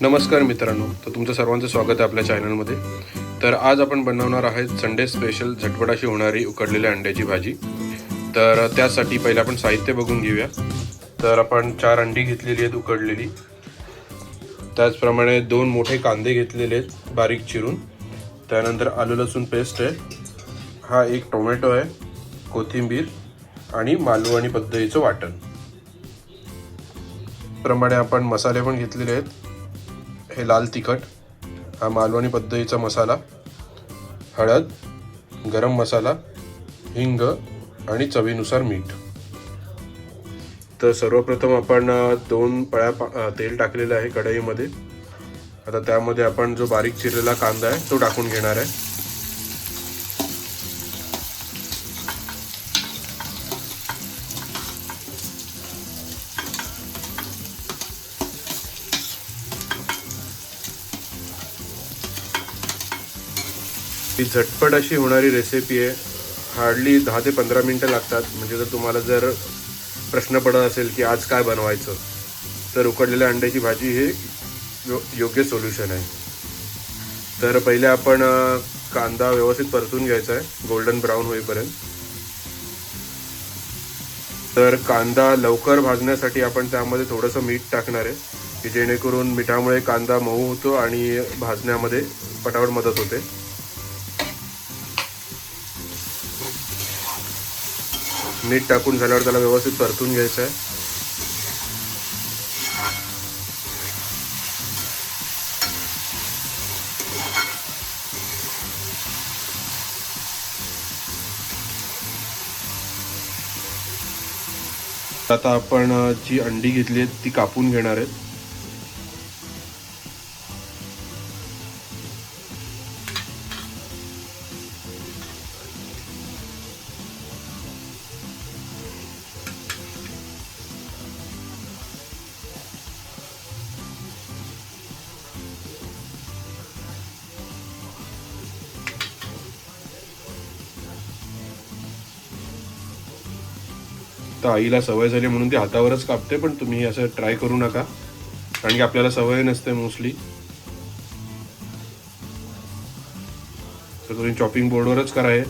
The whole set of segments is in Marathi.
नमस्कार मित्रांनो तर तुमचं सर्वांचं स्वागत आहे आपल्या चॅनलमध्ये. तर आज आपण बनवणार आहेत संडे स्पेशल झटपटाशी होणारी उकडलेल्या अंड्याची भाजी. तर त्यासाठी पहिले आपण साहित्य बघून घेऊया. तर आपण चार अंडी घेतलेली आहेत उकडलेली. त्याचप्रमाणे दोन मोठे कांदे घेतलेले आहेत बारीक चिरून. त्यानंतर आलू लसूण पेस्ट आहे. हा एक टोमॅटो आहे कोथिंबीर आणि मालवणी पद्धतीचं वाटण. प्रमाणे आपण मसाले पण घेतलेले आहेत. हे लाल तिखट हा मालवणी पद्धतीचा मसाला हळद गरम मसाला हिंग आणि चवीनुसार मीठ. तर सर्वप्रथम आपण दोन पळ्या पा- तेल टाकलेलं आहे कढईमध्ये. आता त्यामध्ये आपण जो बारीक चिरलेला कांदा आहे तो टाकून घेणार आहे. ही झटपट अशी होणारी रेसिपी आहे. हार्डली दहा ते पंधरा मिनटं लागतात. म्हणजे जर तुम्हाला जर प्रश्न पडत असेल की आज काय बनवायचं तर उकडलेल्या अंड्याची भाजी हे यो योग्य सोल्युशन आहे. तर पहिले आपण कांदा व्यवस्थित परतून घ्यायचा आहे. गोल्डन ब्राऊन होईपर्यंत. तर कांदा लवकर भाजण्यासाठी आपण त्यामध्ये थोडंसं मीठ टाकणार आहे की जेणेकरून मिठामुळे कांदा मऊ होतो आणि भाजण्यामध्ये पटापट मदत होते. मीठ टाकून झाल्यावर त्याला व्यवस्थित परतून घ्यायचं आहे. आता आपण जी अंडी घेतली आहेत ती कापून घेणार आहेत. आता आईला सवय झाली म्हणून ती हातावरच कापते पण तुम्ही असं ट्राय करू नका. कारण की आपल्याला सवय नसते मोस्टली तर तुम्ही चॉपिंग बोर्डवरच कराय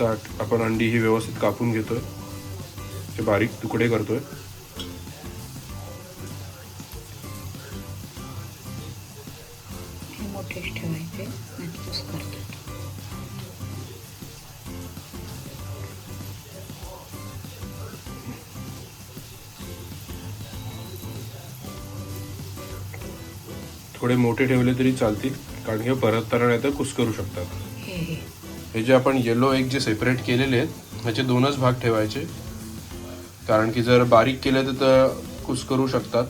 तर आपण अंडी ही व्यवस्थित कापून घेतोय. ते बारीक तुकडे करतोय. थोडे मोठे ठेवले तरी चालतील. कारण की परतताना नाही तर कुस करू शकतात. हे हे. हे जे आपण येलो एग जे सेपरेट केलेले आहेत ह्याचे दोनच भाग ठेवायचे. कारण की जर बारीक केले तर कुस करू शकतात.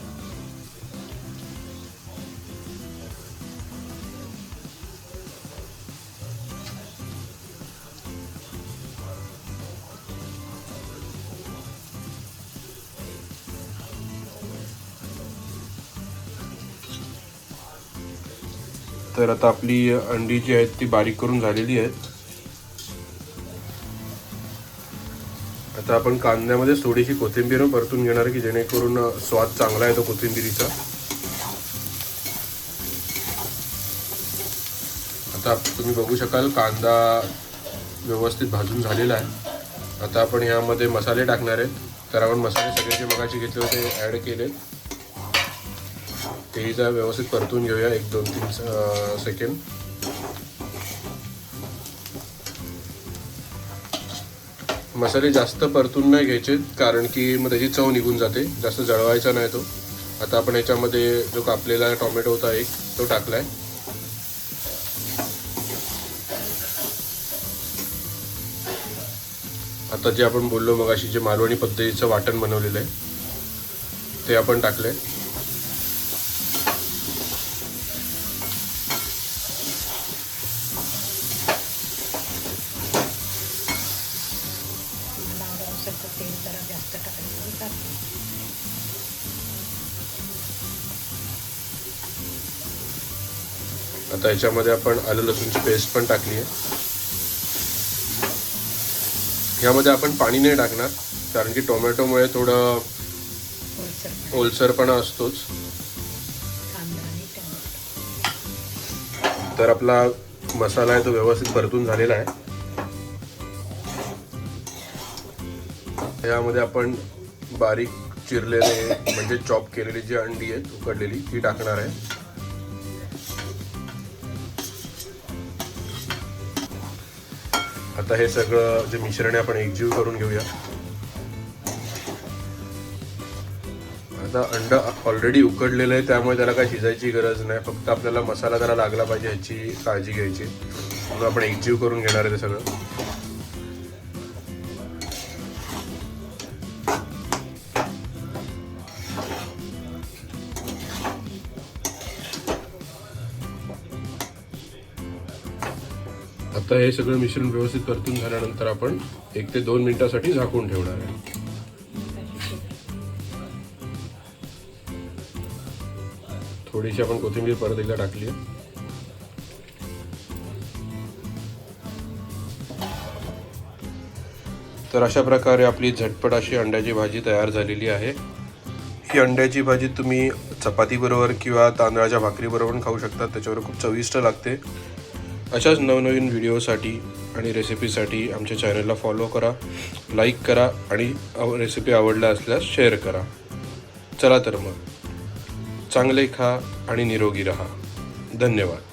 तर आता आपली अंडी जी आहेत ती बारीक करून झालेली आहेत. आता आपण कांद्यामध्ये थोडीशी कोथिंबीर परतून घेणार की जेणेकरून स्वाद चांगला येतो कोथिंबीरीचा. आता तुम्ही बघू शकाल कांदा व्यवस्थित भाजून झालेला आहे. आता आपण यामध्ये मसाले टाकणार आहेत. तर आपण मसाले सगळे जे मगाशी घेतले होते ॲड केले तेही जरा व्यवस्थित परतून घेऊया एक दोन तीन सेकंड मसाले जास्त परतून नाही घ्यायचे कारण की मग त्याची चव निघून जाते जास्त जळवायचा नाही तो. आता आपण याच्यामध्ये जो कापलेला टॉमॅटो होता एक तो टाकलाय. आता जे आपण बोललो मग अशी जे मालवणी पद्धतीचं वाटण बनवलेलं आहे ते आपण टाकलंय. आहे आता याच्यामध्ये आपण आलं लसूणची पेस्ट पण टाकली आहे. यामध्ये आपण पाणी नाही टाकणार कारण की टोमॅटोमुळे थोडं ओलसरपणा असतोच. तर आपला मसाला आहे तो व्यवस्थित परतून झालेला आहे. यामध्ये आपण बारीक चिरलेले म्हणजे चॉप केलेली जी अंडी आहेत उकडलेली ती टाकणार आहे. आता हे सगळं जे मिश्रण आहे आपण एकजीव करून घेऊया. आता अंड ऑलरेडी उकडलेलं आहे त्यामुळे त्याला काही शिजायची गरज नाही. फक्त आपल्याला मसाला जरा लागला पाहिजे ह्याची काळजी घ्यायची. म्हणून आपण एकजीव करून घेणार आहे ते सगळं. आता हे सगळं मिश्रण व्यवस्थित परतून झाल्यानंतर आपण एक ते दोन मिनिटासाठी झाकून ठेवणार आहे. थोडीशी आपण कोथिंबीर परत एकदा टाकली आहे. तर अशा प्रकारे आपली झटपट अशी अंड्याची भाजी तयार झालेली आहे. ही अंड्याची भाजी तुम्ही चपातीबरोबर किंवा तांदळाच्या भाकरीबरोबर खाऊ शकता. त्याच्यावर खूप चविष्ट लागते. अशाच नवनवीन व्हिडिओसाठी आणि रेसिपीसाठी आमच्या चॅनलला फॉलो करा लाईक करा आणि रेसिपी आवडल्या असल्यास शेअर करा. चला तर मग. चांगले खा आणि निरोगी रहा. धन्यवाद.